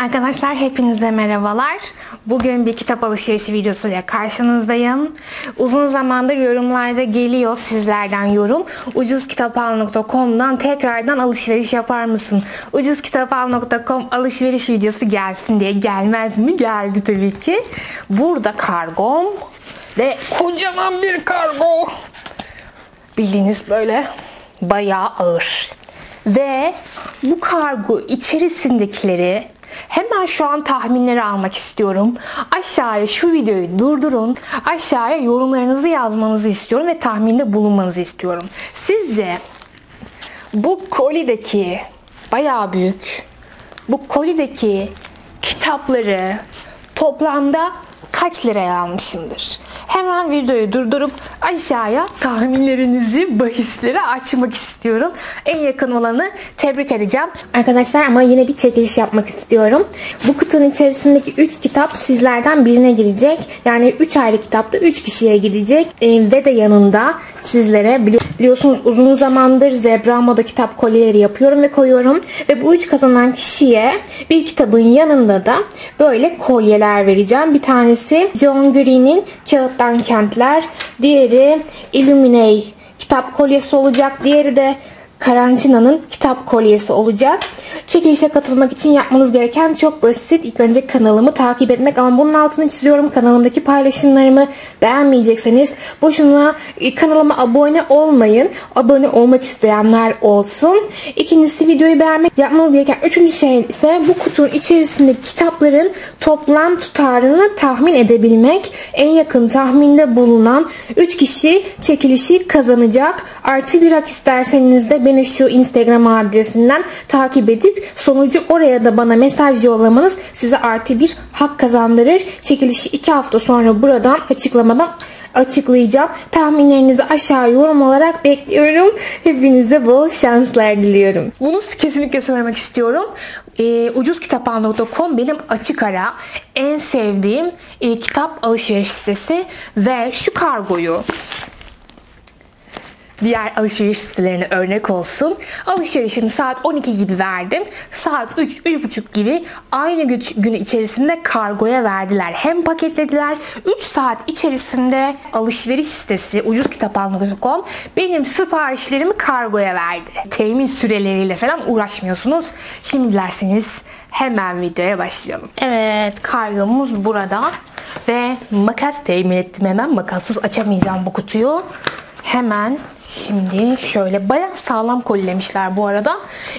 Arkadaşlar hepinize merhabalar. Bugün bir kitap alışverişi videosuyla karşınızdayım. Uzun zamandır yorumlarda geliyor sizlerden yorum. Ucuzkitapal.com'dan tekrardan alışveriş yapar mısın? Ucuzkitapal.com alışveriş videosu gelsin diye gelmez mi? Geldi tabii ki. Burada kargom ve kocaman bir kargo. Bildiğiniz böyle bayağı ağır. Ve bu kargo içerisindekileri hemen şu an tahminleri almak istiyorum. Aşağıya şu videoyu durdurun. Aşağıya yorumlarınızı yazmanızı istiyorum ve tahminde bulunmanızı istiyorum. Sizce bu kolideki bayağı büyük bu kolideki kitapları toplamda kaç liraya almışımdır? Hemen videoyu durdurup aşağıya tahminlerinizi, bahisleri açmak istiyorum. En yakın olanı tebrik edeceğim. Arkadaşlar ama yine bir çekiliş yapmak istiyorum. Bu kutunun içerisindeki 3 kitap sizlerden birine girecek. Yani 3 ayrı kitapta 3 kişiye gidecek. Ee, ve de yanında sizlere biliyorsunuz uzun zamandır Zebra Moda kitap kolyeleri yapıyorum ve koyuyorum. Ve bu üç kazanan kişiye bir kitabın yanında da böyle kolyeler vereceğim. Bir tanesi John Green'in Kağıttan Kentler. Diğeri Illuminate kitap kolyesi olacak. Diğeri de Karantina'nın kitap kolyesi olacak. Çekilişe katılmak için yapmanız gereken çok basit. İlk önce kanalımı takip etmek ama bunun altını çiziyorum. Kanalımdaki paylaşımlarımı beğenmeyecekseniz boşuna e, kanalıma abone olmayın. Abone olmak isteyenler olsun. İkincisi videoyu beğenmek. Yapmanız gereken üçüncü şey ise bu kutunun içerisindeki kitapların toplam tutarını tahmin edebilmek. En yakın tahminde bulunan 3 kişi çekilişi kazanacak. Artı bir hak isterseniz de beni şu Instagram adresinden takip edip sonucu oraya da bana mesaj yollamanız size artı bir hak kazandırır. Çekilişi 2 hafta sonra buradan açıklamadan açıklayacağım. Tahminlerinizi aşağı yorum olarak bekliyorum. Hepinize bol şanslar diliyorum. Bunu kesinlikle söylemek istiyorum. E, ucuzkitapal.com benim açık ara en sevdiğim e, kitap alışveriş sitesi ve şu kargoyu diğer alışveriş sitelerine örnek olsun. Alışverişimi saat 12 gibi verdim. Saat 3, 3.30 gibi aynı gün içerisinde kargoya verdiler. Hem paketlediler. 3 saat içerisinde alışveriş sitesi ucuzkitapal.com benim siparişlerimi kargoya verdi. Temin süreleriyle falan uğraşmıyorsunuz. Şimdi dilerseniz hemen videoya başlayalım. Evet kargomuz burada. Ve makas temin ettim hemen. Makassız açamayacağım bu kutuyu. Hemen Şimdi şöyle bayağı sağlam kolilemişler bu arada.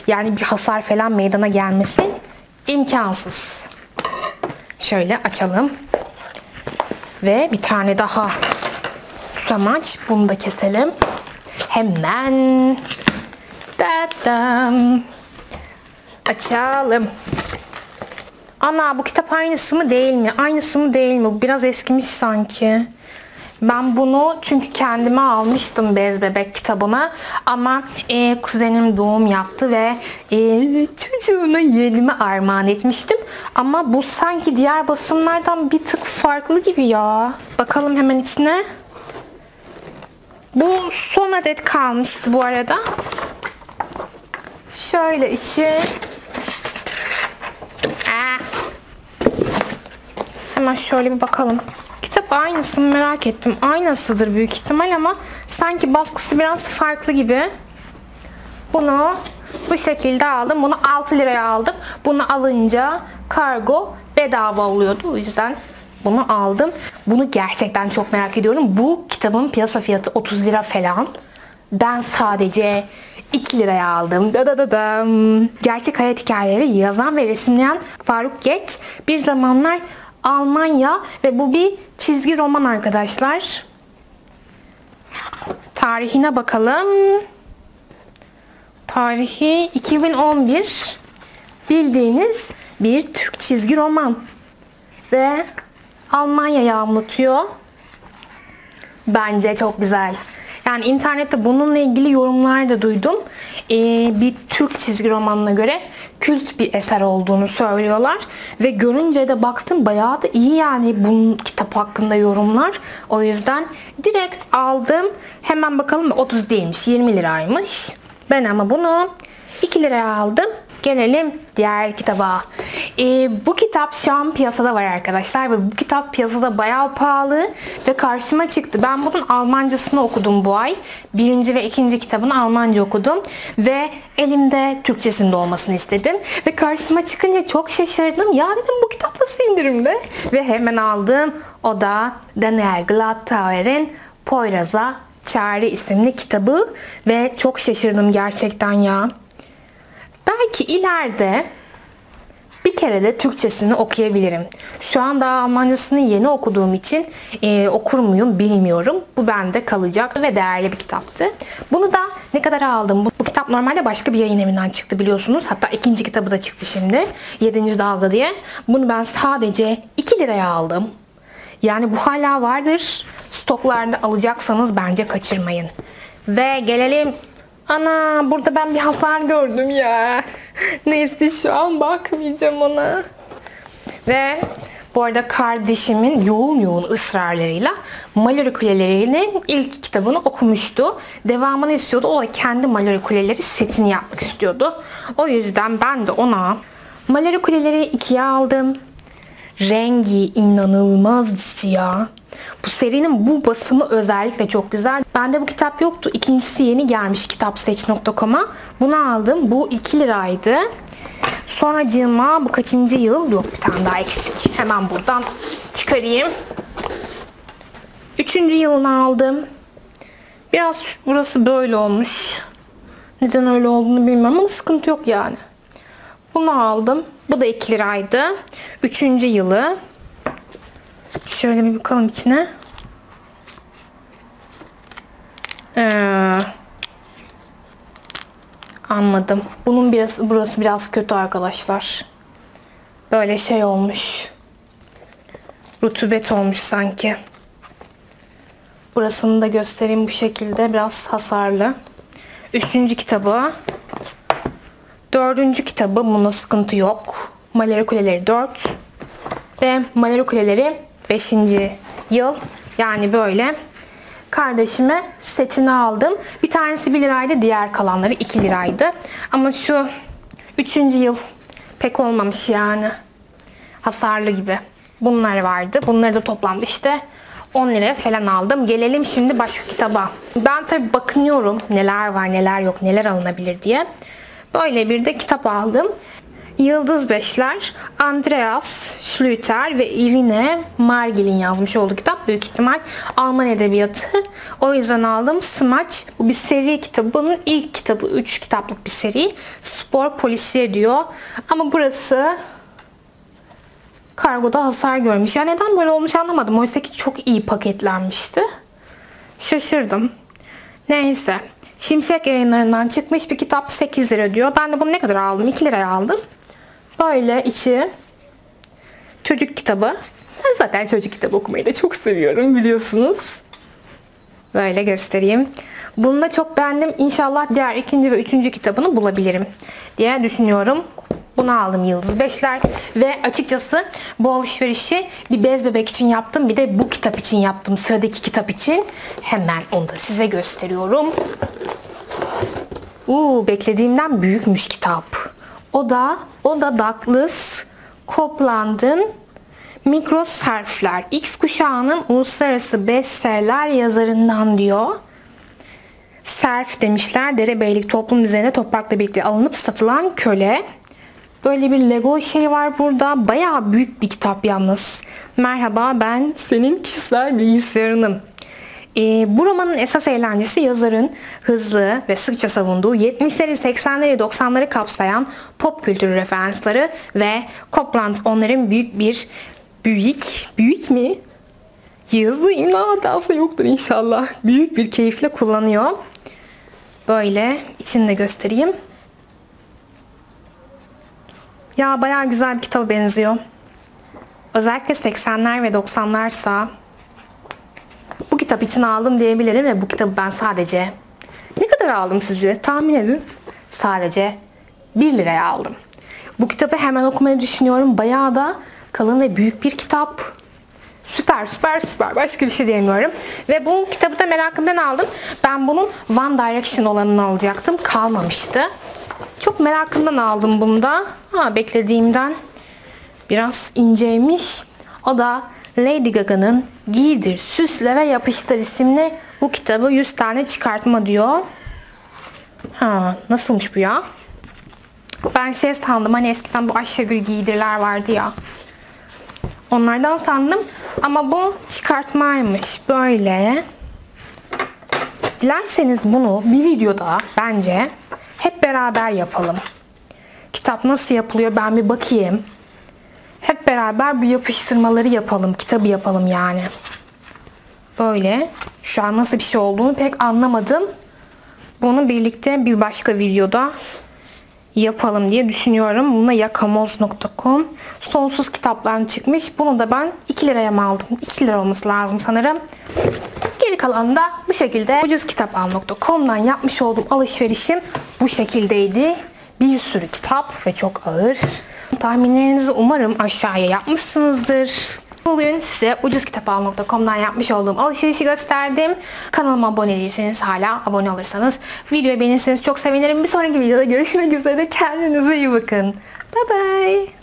Yani bir hasar falan meydana gelmesi imkansız. Şöyle açalım. Ve bir tane daha tutamaç. Bunu da keselim. Hemen. Dadam. Açalım. Ana bu kitap aynısı mı değil mi? Aynısı mı değil mi? Biraz eskimiş sanki. Ben bunu çünkü kendime almıştım bez bebek kitabını ama e, kuzenim doğum yaptı ve e, çocuğuna yeğenime armağan etmiştim. Ama bu sanki diğer basımlardan bir tık farklı gibi ya. Bakalım hemen içine. Bu son adet kalmıştı bu arada. Şöyle içi. Aa. Hemen şöyle bir bakalım aynısını merak ettim. Aynısıdır büyük ihtimal ama sanki baskısı biraz farklı gibi. Bunu bu şekilde aldım. Bunu 6 liraya aldım. Bunu alınca kargo bedava oluyordu. O yüzden bunu aldım. Bunu gerçekten çok merak ediyorum. Bu kitabın piyasa fiyatı 30 lira falan. Ben sadece 2 liraya aldım. Da da da da. Gerçek hayat hikayeleri yazan ve resimleyen Faruk Geç bir zamanlar Almanya ve bu bir çizgi roman arkadaşlar. Tarihine bakalım. Tarihi 2011. Bildiğiniz bir Türk çizgi roman. Ve Almanya'yı anlatıyor. Bence çok güzel. Yani internette bununla ilgili yorumlar da duydum. Ee, bir Türk çizgi romanına göre kült bir eser olduğunu söylüyorlar. Ve görünce de baktım bayağı da iyi yani bunun kitap hakkında yorumlar. O yüzden direkt aldım. Hemen bakalım 30 değilmiş 20 liraymış. Ben ama bunu 2 liraya aldım. Gelelim diğer kitaba. Ee, bu kitap şu an piyasada var arkadaşlar ve bu kitap piyasada bayağı pahalı ve karşıma çıktı. Ben bunun Almancasını okudum bu ay. Birinci ve ikinci kitabını Almanca okudum ve elimde Türkçesinde olmasını istedim. Ve karşıma çıkınca çok şaşırdım. Ya dedim bu kitap nasıl indirimde? Ve hemen aldım. O da Daniel Gladtauer'in Poyraz'a Çare isimli kitabı ve çok şaşırdım gerçekten ya. Belki ileride bir kere de Türkçesini okuyabilirim. Şu an daha Almancasını yeni okuduğum için e, okur muyum bilmiyorum. Bu bende kalacak ve değerli bir kitaptı. Bunu da ne kadar aldım? Bu, bu kitap normalde başka bir yayın evinden çıktı biliyorsunuz. Hatta ikinci kitabı da çıktı şimdi. 7. dalga diye. Bunu ben sadece 2 liraya aldım. Yani bu hala vardır. Stoklarda alacaksanız bence kaçırmayın. Ve gelelim Ana burada ben bir hasar gördüm ya. Neyse şu an bakmayacağım ona. Ve bu arada kardeşimin yoğun yoğun ısrarlarıyla Mallory Kulelerinin ilk kitabını okumuştu. Devamını istiyordu. O da kendi Mallory Kuleleri setini yapmak istiyordu. O yüzden ben de ona Mallory Kuleleri ikiye aldım. Rengi inanılmaz ya. Bu serinin bu basımı özellikle çok güzel. Bende bu kitap yoktu. İkincisi yeni gelmiş kitapseç.com'a. Bunu aldım. Bu 2 liraydı. Sonra cığıma bu kaçıncı yıl? Yok bir tane daha eksik. Hemen buradan çıkarayım. Üçüncü yılını aldım. Biraz burası böyle olmuş. Neden öyle olduğunu bilmiyorum ama sıkıntı yok yani. Bunu aldım. Bu da 2 liraydı. Üçüncü yılı. Şöyle bir bakalım içine. Ee, anladım. Bunun biraz, burası biraz kötü arkadaşlar. Böyle şey olmuş. Rutubet olmuş sanki. Burasını da göstereyim bu şekilde. Biraz hasarlı. Üçüncü kitabı. Dördüncü kitabı. Bunda sıkıntı yok. Maleri Kuleleri 4. Ve Maleri Kuleleri 5. yıl. Yani böyle kardeşime setini aldım. Bir tanesi 1 liraydı. Diğer kalanları 2 liraydı. Ama şu 3. yıl pek olmamış yani. Hasarlı gibi. Bunlar vardı. Bunları da toplamda işte 10 liraya falan aldım. Gelelim şimdi başka kitaba. Ben tabi bakınıyorum neler var neler yok neler alınabilir diye. Böyle bir de kitap aldım. Yıldız Beşler, Andreas Schlüter ve Irine Margil'in yazmış olduğu kitap. Büyük ihtimal Alman edebiyatı. O yüzden aldım. Smaç. Bu bir seri kitabının ilk kitabı. 3 kitaplık bir seri. Spor polisiye diyor. Ama burası kargoda hasar görmüş. Ya neden böyle olmuş anlamadım. Oysa ki çok iyi paketlenmişti. Şaşırdım. Neyse. Şimşek yayınlarından çıkmış bir kitap 8 lira diyor. Ben de bunu ne kadar aldım? 2 liraya aldım. Böyle içi çocuk kitabı. Ben zaten çocuk kitabı okumayı da çok seviyorum biliyorsunuz. Böyle göstereyim. Bunu da çok beğendim. İnşallah diğer ikinci ve üçüncü kitabını bulabilirim diye düşünüyorum. Bunu aldım Yıldız Beşler. Ve açıkçası bu alışverişi bir bez bebek için yaptım. Bir de bu kitap için yaptım. Sıradaki kitap için. Hemen onu da size gösteriyorum. Uuu beklediğimden büyükmüş kitap. O da o da Douglas Copeland'ın Mikro Serfler. X kuşağının uluslararası bestseller yazarından diyor. Serf demişler. Derebeylik toplum üzerine toprakla birlikte alınıp satılan köle. Böyle bir Lego şey var burada. Bayağı büyük bir kitap yalnız. Merhaba ben senin kişisel bilgisayarınım. E, bu romanın esas eğlencesi yazarın hızlı ve sıkça savunduğu 70'leri, 80'leri, 90'ları kapsayan pop kültürü referansları ve Copland onların büyük bir büyük, büyük mi? Yazı imla hatası yoktur inşallah. Büyük bir keyifle kullanıyor. Böyle içini de göstereyim. Ya bayağı güzel bir kitaba benziyor. Özellikle 80'ler ve 90'larsa bu kitap için aldım diyebilirim ve bu kitabı ben sadece ne kadar aldım sizce? Tahmin edin. Sadece 1 liraya aldım. Bu kitabı hemen okumayı düşünüyorum. Bayağı da kalın ve büyük bir kitap. Süper süper süper. Başka bir şey diyemiyorum. Ve bu kitabı da merakımdan aldım. Ben bunun One Direction olanını alacaktım. Kalmamıştı. Çok merakımdan aldım bunu da. Ha, beklediğimden biraz inceymiş. O da Lady Gaga'nın Giydir, Süsle ve Yapıştır isimli bu kitabı 100 tane çıkartma diyor. Ha, nasılmış bu ya? Ben şey sandım hani eskiden bu Ayşegül giydirler vardı ya. Onlardan sandım ama bu çıkartmaymış böyle. Dilerseniz bunu bir videoda bence hep beraber yapalım. Kitap nasıl yapılıyor ben bir bakayım. Hep beraber bu yapıştırmaları yapalım. Kitabı yapalım yani. Böyle. Şu an nasıl bir şey olduğunu pek anlamadım. Bunu birlikte bir başka videoda yapalım diye düşünüyorum. Buna yakamoz.com sonsuz kitaplar çıkmış. Bunu da ben 2 liraya mı aldım? 2 lira olması lazım sanırım. Geri kalan da bu şekilde ucuzkitapal.com'dan yapmış olduğum alışverişim bu şekildeydi. Bir sürü kitap ve çok ağır. Tahminlerinizi umarım aşağıya yapmışsınızdır. Bugün size ucuzkitapal.com'dan yapmış olduğum alışverişi gösterdim. Kanalıma abone değilseniz hala abone olursanız videoyu beğenirseniz çok sevinirim. Bir sonraki videoda görüşmek üzere. Kendinize iyi bakın. Bye bye.